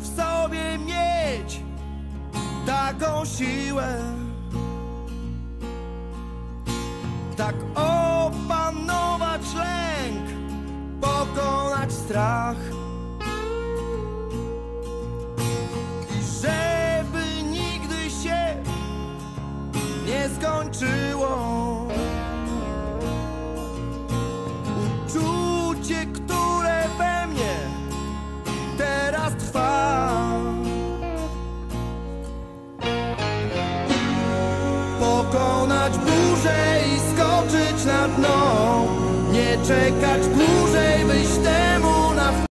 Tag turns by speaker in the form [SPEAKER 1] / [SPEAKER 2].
[SPEAKER 1] w sobie mieć taką siłę, tak opanować lęk, pokonać strach. I żeby nigdy się nie skończyło. Uczucie, które we mnie teraz trwa. Pokonać burzę i skoczyć na dno. Nie czekać dłużej,